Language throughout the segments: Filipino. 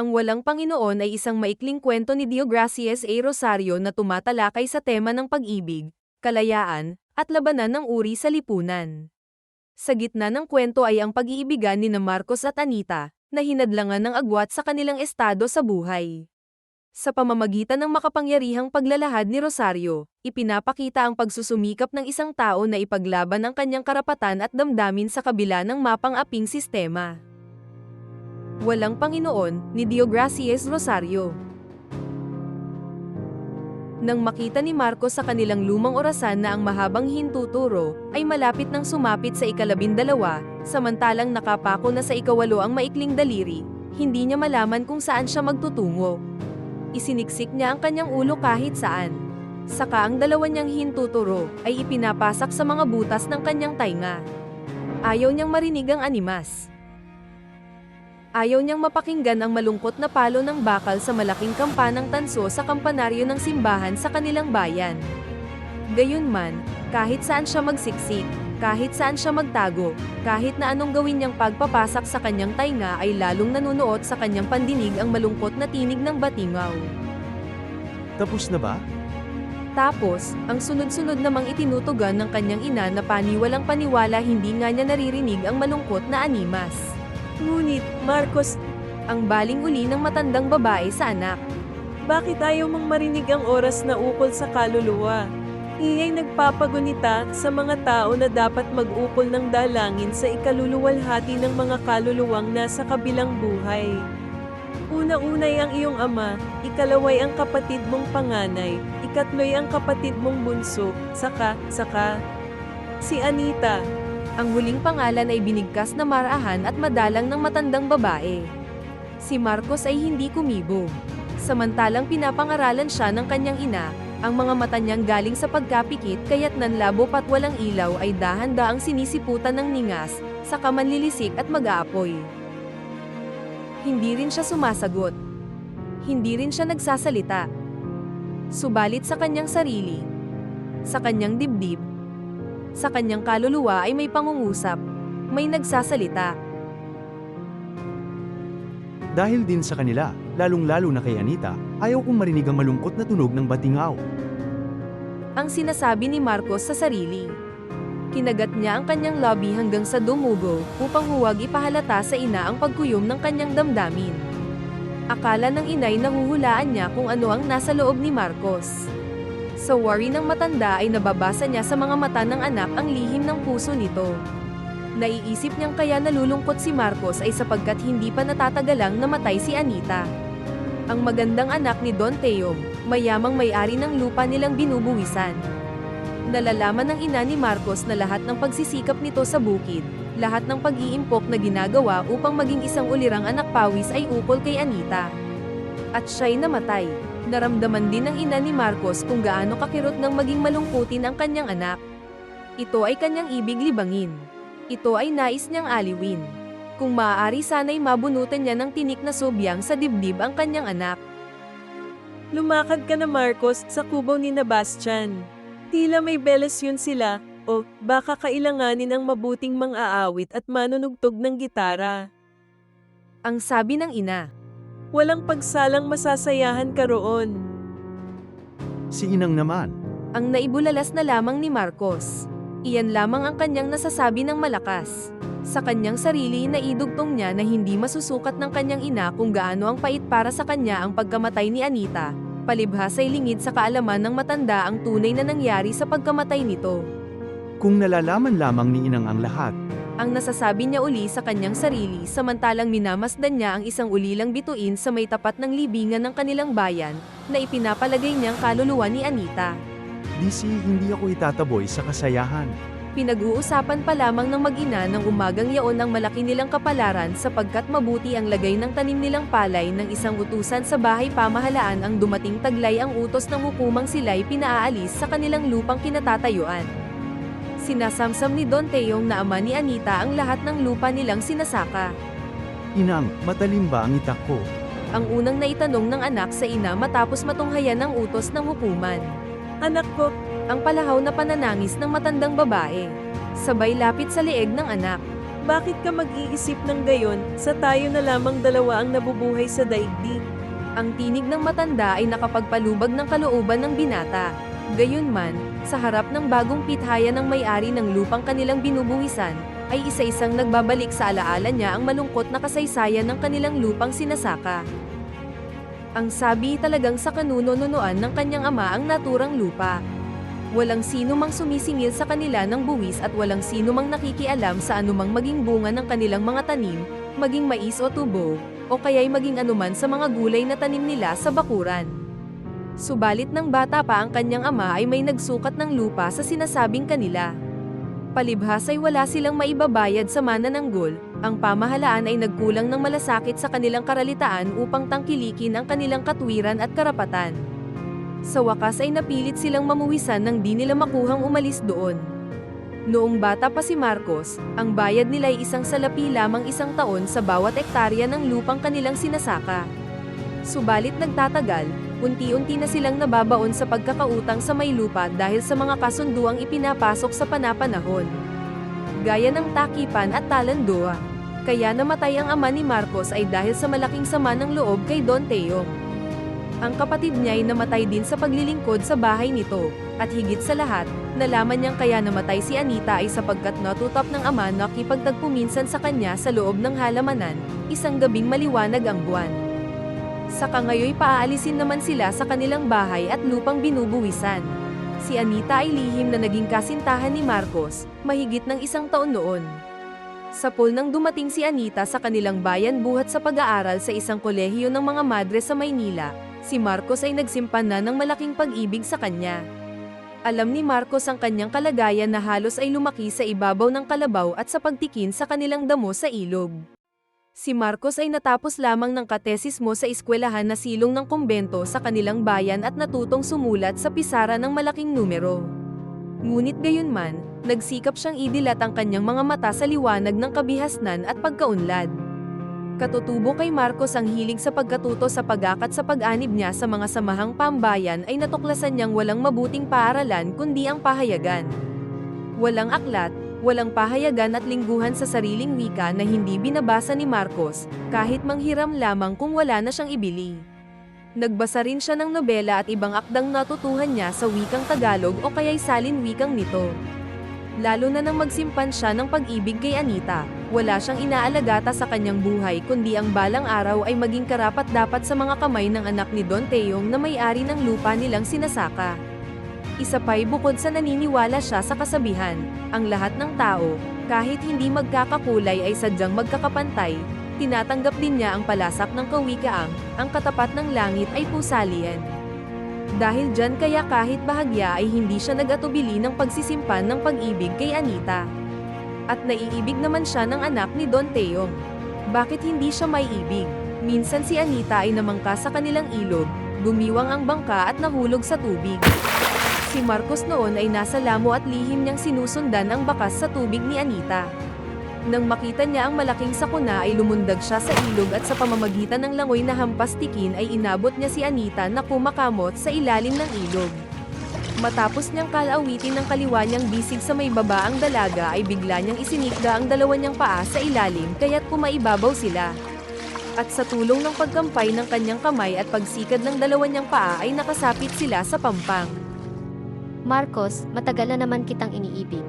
Ang Walang Panginoon ay isang maikling kwento ni Deogracias A. Rosario na tumatalakay sa tema ng pag-ibig, kalayaan, at labanan ng uri sa lipunan. Sa gitna ng kwento ay ang pag-iibigan ni na Marcos at Anita, na hinadlangan ng agwat sa kanilang estado sa buhay. Sa pamamagitan ng makapangyarihang paglalahad ni Rosario, ipinapakita ang pagsusumikap ng isang tao na ipaglaban ang kanyang karapatan at damdamin sa kabila ng mapang-aping sistema. Walang Panginoon, ni Deogracias Rosario. Nang makita ni Marcos sa kanilang lumang orasan na ang mahabang hintuturo, ay malapit nang sumapit sa ikalabindalawa, samantalang nakapako na sa ikawalo ang maikling daliri, hindi niya malaman kung saan siya magtutungo. Isiniksik niya ang kanyang ulo kahit saan. Saka ang dalawa niyang hintuturo ay ipinapasak sa mga butas ng kanyang tainga. Ayaw niyang marinig ang animas. Ayaw niyang mapakinggan ang malungkot na palo ng bakal sa malaking kampanang tanso sa kampanaryo ng simbahan sa kanilang bayan. Gayunman, kahit saan siya magsiksik, kahit saan siya magtago, kahit na anong gawin niyang pagpapasak sa kanyang tainga ay lalong nanunuot sa kanyang pandinig ang malungkot na tinig ng batingaw. Tapos na ba? Tapos, ang sunod-sunod namang itinutugan ng kanyang ina na paniwalang paniwala hindi nga niya naririnig ang malungkot na animas. Ngunit, Marcos, Ang baling uli ng matandang babae sa anak. bakit ayaw mong marinig ang oras na ukol sa kaluluwa? Iya'y nagpapagunita sa mga tao na dapat mag-ukol ng dalangin sa ikaluluwalhati ng mga kaluluwang nasa kabilang buhay. Una-unay ang iyong ama, ikalaway ang kapatid mong panganay, ikatloy ang kapatid mong bunso, saka, saka, si Anita. Ang huling pangalan ay binigkas na marahan at madalang ng matandang babae. Si Marcos ay hindi kumibo. Samantalang pinapangaralan siya ng kanyang ina, ang mga mata niyang galing sa pagkapikit kaya't nanlabo pat walang ilaw ay dahan-daang sinisiputan ng ningas, sa kamanlilisik at mag-aapoy. Hindi rin siya sumasagot. Hindi rin siya nagsasalita. Subalit sa kanyang sarili, sa kanyang dibdib, sa kanyang kaluluwa ay may pangungusap, may nagsasalita. Dahil din sa kanila, lalong-lalo na kay Anita, ayaw kong marinig ang malungkot na tunog ng batingaw. Ang sinasabi ni Marcos sa sarili. Kinagat niya ang kanyang lobby hanggang sa dumugo upang huwag ipahalata sa ina ang pagkuyom ng kanyang damdamin. Akala ng inay nahuhulaan niya kung ano ang nasa loob ni Marcos. Sa worry ng matanda ay nababasa niya sa mga mata ng anak ang lihim ng puso nito. Naiisip niyang kaya nalulungkot si Marcos ay sapagkat hindi pa natatagalang namatay si Anita. Ang magandang anak ni Don Teom, mayamang may-ari ng lupa nilang binubuwisan. Nalalaman ng ina ni Marcos na lahat ng pagsisikap nito sa bukid, lahat ng pag-iimpok na ginagawa upang maging isang ulirang anak pawis ay ukol kay Anita. At siya'y namatay. Naramdaman din ng ina ni Marcos kung gaano kakirot ng maging malungkutin ang kanyang anak. Ito ay kanyang ibig libangin. Ito ay nais niyang aliwin. Kung maaari sana'y mabunutan niya ng tinik na subyang sa dibdib ang kanyang anak. Lumakad ka na Marcos sa kubo ni Nabastian. Tila may beles yun sila, o baka kailanganin ang mabuting mang-aawit at manunugtog ng gitara. Ang sabi ng ina. Walang pagsalang masasayahan ka roon. Si Inang naman, Ang naibulalas na lamang ni Marcos. Iyan lamang ang kanyang nasasabi ng malakas. Sa kanyang sarili naidugtong niya na hindi masusukat ng kanyang ina kung gaano ang pait para sa kanya ang pagkamatay ni Anita, palibhas ay lingid sa kaalaman ng matanda ang tunay na nangyari sa pagkamatay nito. kung nalalaman lamang ni Inang ang lahat, Ang nasasabi niya uli sa kanyang sarili samantalang minamasdan niya ang isang ulilang bituin sa may tapat ng libingan ng kanilang bayan, na ipinapalagay niyang kaluluwa ni Anita. DC hindi ako itataboy sa kasayahan. Pinag-uusapan pa lamang ng mag-ina ng umagang yaon ang malaki nilang kapalaran sapagkat mabuti ang lagay ng tanim nilang palay ng isang utusan sa bahay pamahalaan ang dumating taglay ang utos ng hukumang sila'y pinaalis sa kanilang lupang kinatatayuan. Sinasamsam ni Don Teong na ama ni Anita ang lahat ng lupa nilang sinasaka. Inang, matalim ba ang itak ko? Ang unang naitanong ng anak sa ina matapos matunghayan ng utos ng hukuman. Anak ko, Ang palahaw na pananangis ng matandang babae. Sabay lapit sa leeg ng anak. Bakit ka mag-iisip ng gayon, sa tayo na lamang dalawa ang nabubuhay sa daigdig? Ang tinig ng matanda ay nakapagpalubag ng kalooban ng binata. Gayunman, sa harap ng bagong pithayan ng may-ari ng lupang kanilang binubuhisan, ay isa-isang nagbabalik sa alaala niya ang malungkot na kasaysayan ng kanilang lupang sinasaka. Ang sabi talagang sa kanuno-nunuan ng kanyang ama ang naturang lupa. Walang sino mang sumisingil sa kanila ng buwis at walang sino mang nakikialam sa anumang maging bunga ng kanilang mga tanim, maging mais o tubo, o kaya'y maging anuman sa mga gulay na tanim nila sa bakuran. Subalit ng bata pa ang kanyang ama ay may nagsukat ng lupa sa sinasabing kanila. Palibhas ay wala silang maibabayad sa manananggol, ang pamahalaan ay nagkulang ng malasakit sa kanilang karalitaan upang tangkilikin ang kanilang katwiran at karapatan. Sa wakas ay napilit silang mamuwisan nang di nila makuhang umalis doon. Noong bata pa si Marcos, ang bayad nila ay isang salapi lamang isang taon sa bawat ektarya ng lupang kanilang sinasaka. Subalit nagtatagal, unti-unti na silang nababaon sa pagkakautang sa may lupa dahil sa mga kasunduang ipinapasok sa panapanahon. Gaya ng takipan at talandoa. Kaya namatay ang ama ni Marcos ay dahil sa malaking sama ng loob kay Don Teong. Ang kapatid niya ay namatay din sa paglilingkod sa bahay nito, at higit sa lahat, nalaman niyang kaya namatay si Anita ay sapagkat natutop ng ama na kipagtagpuminsan sa kanya sa loob ng halamanan, isang gabing maliwanag ang buwan. Saka ngayoy paaalisin naman sila sa kanilang bahay at lupang binubuwisan. Si Anita ay lihim na naging kasintahan ni Marcos, mahigit ng isang taon noon. Sa pool nang dumating si Anita sa kanilang bayan buhat sa pag-aaral sa isang kolehiyo ng mga madre sa Maynila, si Marcos ay nagsimpan na ng malaking pag-ibig sa kanya. Alam ni Marcos ang kanyang kalagayan na halos ay lumaki sa ibabaw ng kalabaw at sa pagtikin sa kanilang damo sa ilog. Si Marcos ay natapos lamang ng katesismo sa eskwelahan na silong ng kumbento sa kanilang bayan at natutong sumulat sa pisara ng malaking numero. Ngunit gayunman, nagsikap siyang idilat ang kanyang mga mata sa liwanag ng kabihasnan at pagkaunlad. Katutubo kay Marcos ang hilig sa pagkatuto sa pag-akat sa pag-anib niya sa mga samahang pambayan ay natuklasan niyang walang mabuting paaralan kundi ang pahayagan. Walang aklat, walang pahayagan at lingguhan sa sariling wika na hindi binabasa ni Marcos, kahit manghiram lamang kung wala na siyang ibili. Nagbasa rin siya ng nobela at ibang akdang natutuhan niya sa wikang Tagalog o kaya'y salin wikang nito. Lalo na nang magsimpan siya ng pag-ibig kay Anita, wala siyang inaalagata sa kanyang buhay kundi ang balang araw ay maging karapat dapat sa mga kamay ng anak ni Don Teong na may-ari ng lupa nilang sinasaka. Isa pa'y bukod sa naniniwala siya sa kasabihan, ang lahat ng tao, kahit hindi magkakakulay ay sadyang magkakapantay, tinatanggap din niya ang palasak ng kawikaang, ang katapat ng langit ay pusalian. Dahil dyan kaya kahit bahagya ay hindi siya nag-atubili ng pagsisimpan ng pag-ibig kay Anita. At naiibig naman siya ng anak ni Don Teong. Bakit hindi siya may ibig? Minsan si Anita ay namangka sa kanilang ilog, gumiwang ang bangka at nahulog sa tubig. Si Marcos noon ay nasa lamo at lihim niyang sinusundan ang bakas sa tubig ni Anita. Nang makita niya ang malaking sakuna ay lumundag siya sa ilog at sa pamamagitan ng langoy na hampastikin ay inabot niya si Anita na kumakamot sa ilalim ng ilog. Matapos niyang kalawitin ng kaliwa niyang bisig sa may baba ang dalaga ay bigla niyang isinikda ang dalawa niyang paa sa ilalim kaya't pumaibabaw sila. At sa tulong ng pagkampay ng kanyang kamay at pagsikad ng dalawa niyang paa ay nakasapit sila sa pampang. Marcos, matagal na naman kitang iniibig.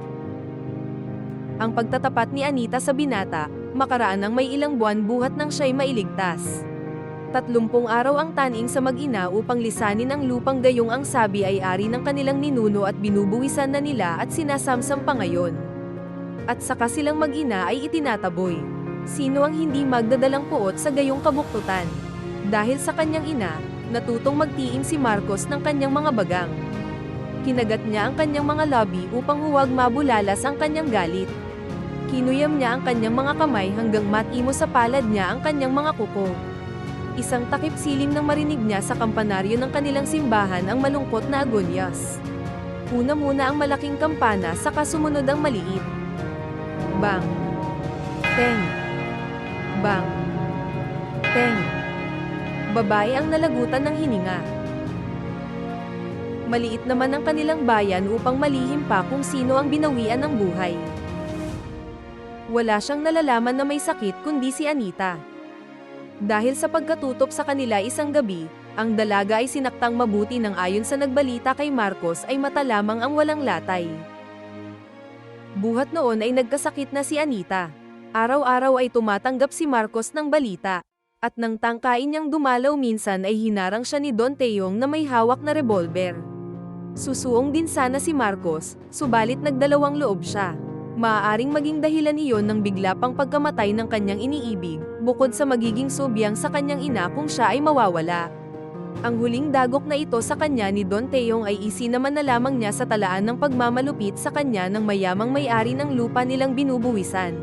ang pagtatapat ni Anita sa binata, makaraan ng may ilang buwan buhat nang siya'y mailigtas. Tatlumpong araw ang taning sa mag-ina upang lisanin ang lupang gayong ang sabi ay ari ng kanilang ninuno at binubuwisan na nila at sinasamsam pa ngayon. At saka silang mag-ina ay itinataboy. Sino ang hindi magdadalang puot sa gayong kabuktutan? Dahil sa kanyang ina, natutong magtiim si Marcos ng kanyang mga bagang. Kinagat niya ang kanyang mga labi upang huwag mabulalas ang kanyang galit. Kinuyam niya ang kanyang mga kamay hanggang matimo sa palad niya ang kanyang mga kuko. Isang takip silim nang marinig niya sa kampanaryo ng kanilang simbahan ang malungkot na agonyas. Una muna ang malaking kampana saka sumunod ang maliit. Bang! Teng! Bang! Teng! Babae ang nalagutan ng hininga. Maliit naman ang kanilang bayan upang malihim pa kung sino ang binawian ng buhay. Wala siyang nalalaman na may sakit kundi si Anita. Dahil sa pagkatutok sa kanila isang gabi, ang dalaga ay sinaktang mabuti nang ayon sa nagbalita kay Marcos ay mata lamang ang walang latay. Buhat noon ay nagkasakit na si Anita. Araw-araw ay tumatanggap si Marcos ng balita. At nang tangkain niyang dumalaw minsan ay hinarang siya ni Don Teong na may hawak na revolver. Susuong din sana si Marcos, subalit nagdalawang loob siya. Maaaring maging dahilan iyon ng bigla pang pagkamatay ng kanyang iniibig, bukod sa magiging subyang sa kanyang ina kung siya ay mawawala. Ang huling dagok na ito sa kanya ni Don Teong ay isinaman na lamang niya sa talaan ng pagmamalupit sa kanya ng mayamang may-ari ng lupa nilang binubuwisan.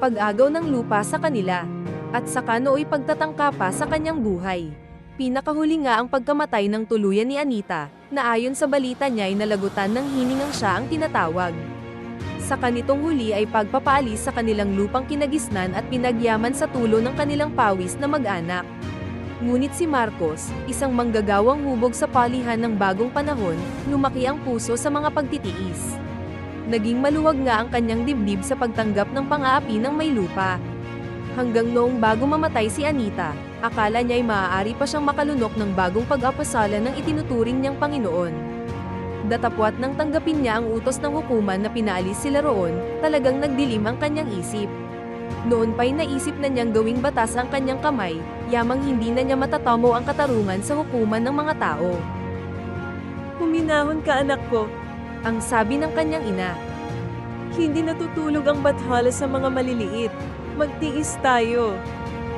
Pag-agaw ng lupa sa kanila, at saka nooy pagtatangka pa sa kanyang buhay. Pinakahuli nga ang pagkamatay ng tuluyan ni Anita, na ayon sa balita niya ay nalagutan ng hiningang siya ang tinatawag. Sa kanitong huli ay pagpapaalis sa kanilang lupang kinagisnan at pinagyaman sa tulo ng kanilang pawis na mag-anak. Ngunit si Marcos, isang manggagawang hubog sa palihan ng bagong panahon, lumaki ang puso sa mga pagtitiis. Naging maluwag nga ang kanyang dibdib sa pagtanggap ng pang-aapi ng may lupa. Hanggang noong bago mamatay si Anita, akala niya ay maaari pa siyang makalunok ng bagong pag-apasala ng itinuturing niyang Panginoon. Datapwat nang tanggapin niya ang utos ng hukuman na pinaalis sila roon, talagang nagdilim ang kanyang isip. Noon pa'y naisip na niyang gawing batas ang kanyang kamay, yamang hindi na niya matatamo ang katarungan sa hukuman ng mga tao. Huminahon ka anak ko, Ang sabi ng kanyang ina, hindi natutulog ang bathala sa mga maliliit. Magtiis tayo.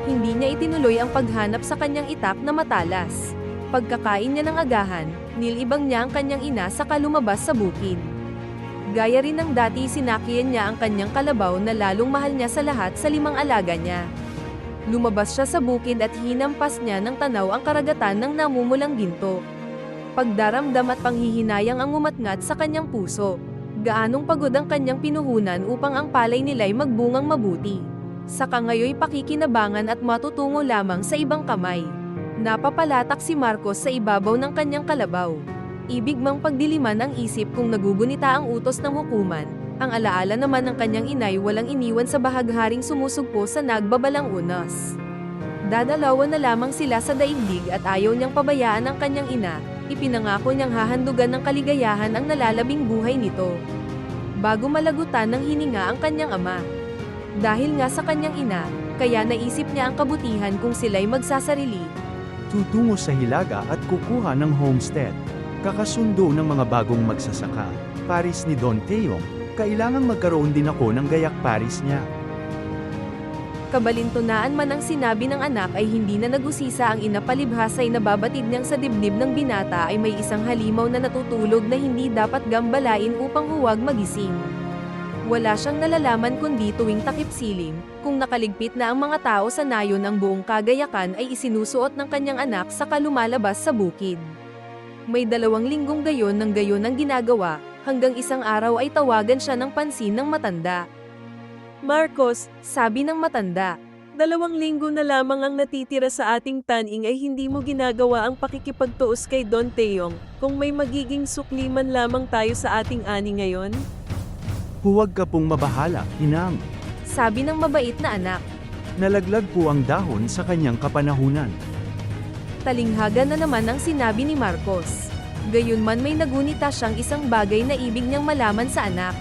Hindi niya itinuloy ang paghanap sa kanyang itak na matalas. Pagkakain niya ng agahan, nilibang niya ang kanyang ina sa kalumabas sa bukid. Gaya rin ng dati sinakiyan niya ang kanyang kalabaw na lalong mahal niya sa lahat sa limang alaga niya. Lumabas siya sa bukid at hinampas niya ng tanaw ang karagatan ng namumulang ginto. Pagdaramdam at panghihinayang ang umatngat sa kanyang puso. Gaanong pagod ang kanyang pinuhunan upang ang palay nila'y magbungang mabuti. Saka ngayoy pakikinabangan at matutungo lamang sa ibang kamay. Napapalatak si Marcos sa ibabaw ng kanyang kalabaw. Ibig mang pagdiliman ang isip kung nagugunita ang utos ng hukuman, ang alaala naman ng kanyang inay walang iniwan sa bahagharing sumusugpo sa nagbabalang unas. Dadalawan na lamang sila sa daigdig at ayaw niyang pabayaan ang kanyang ina, ipinangako niyang hahandugan ng kaligayahan ang nalalabing buhay nito. Bago malagutan ng hininga ang kanyang ama. Dahil nga sa kanyang ina, kaya naisip niya ang kabutihan kung sila'y magsasarili, Tutungo sa Hilaga at kukuha ng homestead. Kakasundo ng mga bagong magsasaka. Paris ni Don Teong, kailangang magkaroon din ako ng gayak Paris niya. Kabalintunaan man ang sinabi ng anak ay hindi na nagusisa ang ina palibhas ay nababatid niyang sa dibdib ng binata ay may isang halimaw na natutulog na hindi dapat gambalain upang huwag magising. Wala siyang nalalaman kundi tuwing takip silim, kung nakaligpit na ang mga tao sa nayon ang buong kagayakan ay isinusuot ng kanyang anak sa kalumalabas sa bukid. May dalawang linggong gayon ng gayon ang ginagawa, hanggang isang araw ay tawagan siya ng pansin ng matanda. Marcos, Sabi ng matanda, dalawang linggo na lamang ang natitira sa ating taning ay hindi mo ginagawa ang pakikipagtuos kay Don Teong, kung may magiging sukliman lamang tayo sa ating ani ngayon? Huwag ka pong mabahala, inang. sabi ng mabait na anak. Nalaglag po ang dahon sa kanyang kapanahunan. Talinghaga na naman ang sinabi ni Marcos. Gayunman may nagunita siyang isang bagay na ibig niyang malaman sa anak.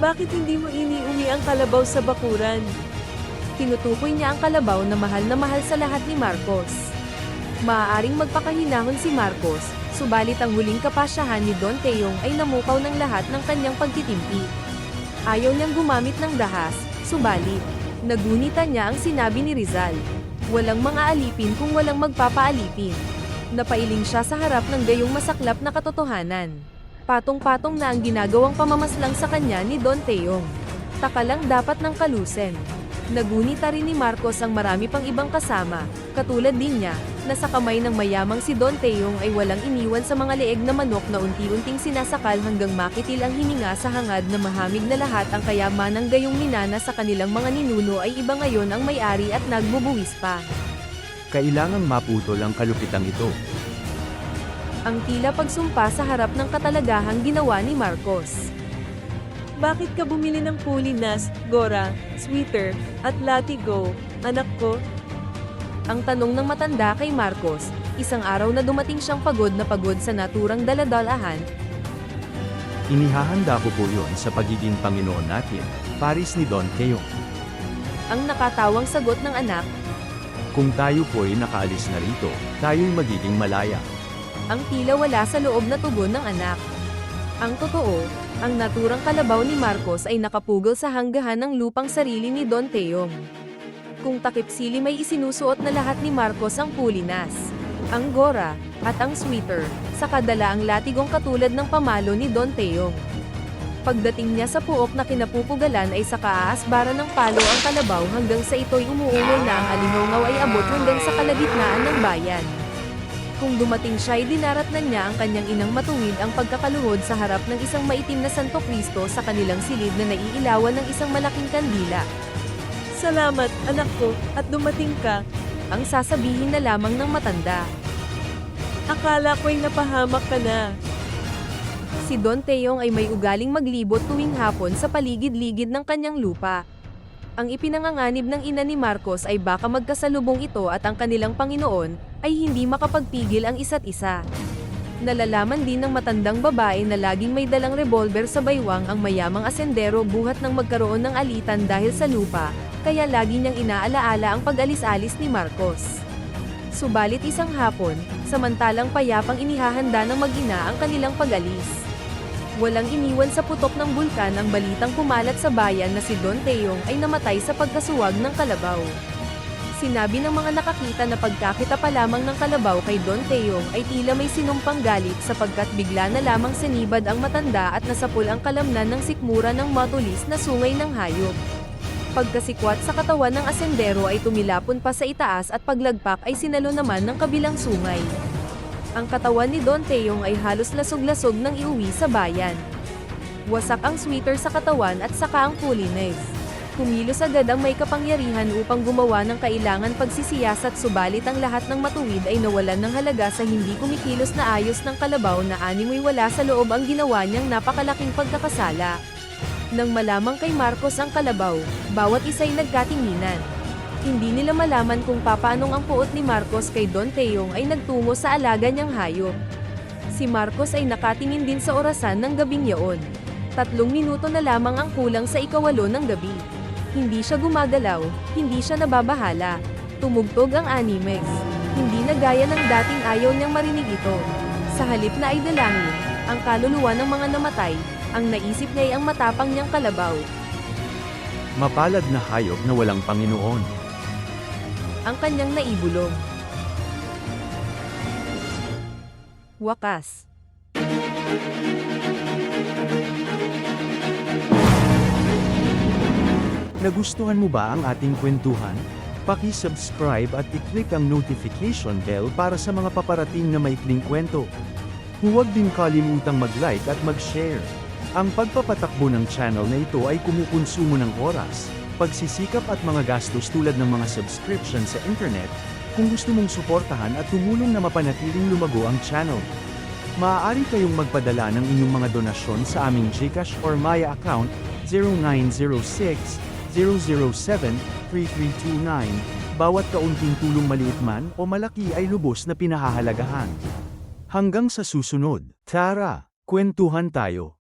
Bakit hindi mo iniuwi ang kalabaw sa bakuran? Tinutukoy niya ang kalabaw na mahal na mahal sa lahat ni Marcos. Maaaring magpakahinahon si Marcos, subalit ang huling kapasyahan ni Don Teong ay namukaw ng lahat ng kanyang pagtitimpi. Ayaw niyang gumamit ng dahas, subalit, nagunita niya ang sinabi ni Rizal. Walang mga alipin kung walang magpapaalipin. Napailing siya sa harap ng gayong masaklap na katotohanan. Patong-patong na ang ginagawang pamamaslang sa kanya ni Don Teong. Taka lang dapat ng kalusen. Nagunita rin ni Marcos ang marami pang ibang kasama, katulad din niya, na sa kamay ng mayamang si Don Teong ay walang iniwan sa mga leeg na manok na unti-unting sinasakal hanggang makitil ang hininga sa hangad na mahamig na lahat ang kayamanang gayong minana sa kanilang mga ninuno ay iba ngayon ang may-ari at nagbubuwis pa. Kailangang maputol ang kalupitang ito. Ang tila pagsumpa sa harap ng katalagahang ginawa ni Marcos. Bakit ka bumili ng Pulinas, Gora, Sweeter, at Latigo, anak ko? Ang tanong ng matanda kay Marcos, isang araw na dumating siyang pagod na pagod sa naturang daladalahan, Inihahanda ko po yon sa pagiging Panginoon natin, Paris ni Don Teo. ang nakatawang sagot ng anak, Kung tayo po'y nakaalis na rito, tayo'y magiging malaya. ang tila wala sa loob na tugon ng anak. Ang totoo, ang naturang kalabaw ni Marcos ay nakapugol sa hanggahan ng lupang sarili ni Don Teong. Kung takip sili may isinusuot na lahat ni Marcos ang pulinas, ang gora, at ang sweater, sa kadala ang latigong katulad ng pamalo ni Don Teong. Pagdating niya sa puok na kinapupugalan ay sa kaaasbara ng palo ang kalabaw hanggang sa ito'y umuungol na ang alihngaw ay abot hanggang sa kalagitnaan ng bayan. Kung dumating siya ay dinaratnan niya ang kanyang inang matuwid ang pagkakaluhod sa harap ng isang maitim na Santo Kristo sa kanilang silid na naiilawan ng isang malaking kandila. Salamat, anak ko, at dumating ka. Ang sasabihin na lamang ng matanda. Akala ko'y napahamak ka na. Si Don Teong ay may ugaling maglibot tuwing hapon sa paligid-ligid ng kanyang lupa. Ang ipinanganganib ng ina ni Marcos ay baka magkasalubong ito at ang kanilang Panginoon ay hindi makapagpigil ang isa't isa. Nalalaman din ng matandang babae na laging may dalang revolver sa baywang ang mayamang asendero buhat ng magkaroon ng alitan dahil sa lupa, kaya lagi niyang inaalaala ang pag-alis-alis ni Marcos. Subalit isang hapon, samantalang payapang inihahanda ng mag-ina ang kanilang pag-alis. Walang iniwan sa putok ng bulkan ang balitang pumalat sa bayan na si Don Teong ay namatay sa pagkasuwag ng kalabaw. Sinabi ng mga nakakita na pagkakita pa lamang ng kalabaw kay Don Teong ay tila may sinumpang galit sapagkat bigla na lamang sinibad ang matanda at nasapul ang kalamnan ng sikmura ng matulis na sungay ng hayop. Pagkasikwat sa katawan ng asendero ay tumilapon pa sa itaas at paglagpak ay sinalo naman ng kabilang sungay. Ang katawan ni Don Teong ay halos lasog-lasog nang iuwi sa bayan. Wasak ang sweater sa katawan at saka ang pulines. Kumilos agad ang may kapangyarihan upang gumawa ng kailangan pagsisiyasat subalit ang lahat ng matuwid ay nawalan ng halaga sa hindi kumikilos na ayos ng kalabaw na animoy wala sa loob ang ginawa niyang napakalaking pagkakasala. Nang malamang kay Marcos ang kalabaw, bawat isa'y nagkatinginan. Hindi nila malaman kung papaanong ang puot ni Marcos kay Don Teong ay nagtungo sa alaga niyang hayop. Si Marcos ay nakatingin din sa orasan ng gabing yaon. Tatlong minuto na lamang ang kulang sa ikawalo ng gabi. Hindi siya gumagalaw, hindi siya nababahala. Tumugtog ang animex. Hindi na gaya ng dating ayaw niyang marinig ito. Sa halip na ay dalangin, ang kaluluwa ng mga namatay, ang naisip niya ay ang matapang niyang kalabaw. Mapalad na hayop na walang Panginoon. ang kanyang naibulong. Wakas. Nagustuhan mo ba ang ating kwentuhan? Paki-subscribe at i-click ang notification bell para sa mga paparating na maikling kwento. Huwag din kalimutang mag-like at mag-share. Ang pagpapatakbo ng channel na ito ay kumukonsumo ng oras, pagsisikap at mga gastos tulad ng mga subscription sa internet, kung gusto mong suportahan at tumulong na mapanatiling lumago ang channel. Maaari kayong magpadala ng inyong mga donasyon sa aming GCash or Maya account 0906 007 3329. Bawat kaunting tulong maliit man o malaki ay lubos na pinahahalagahan. Hanggang sa susunod, tara, kwentuhan tayo.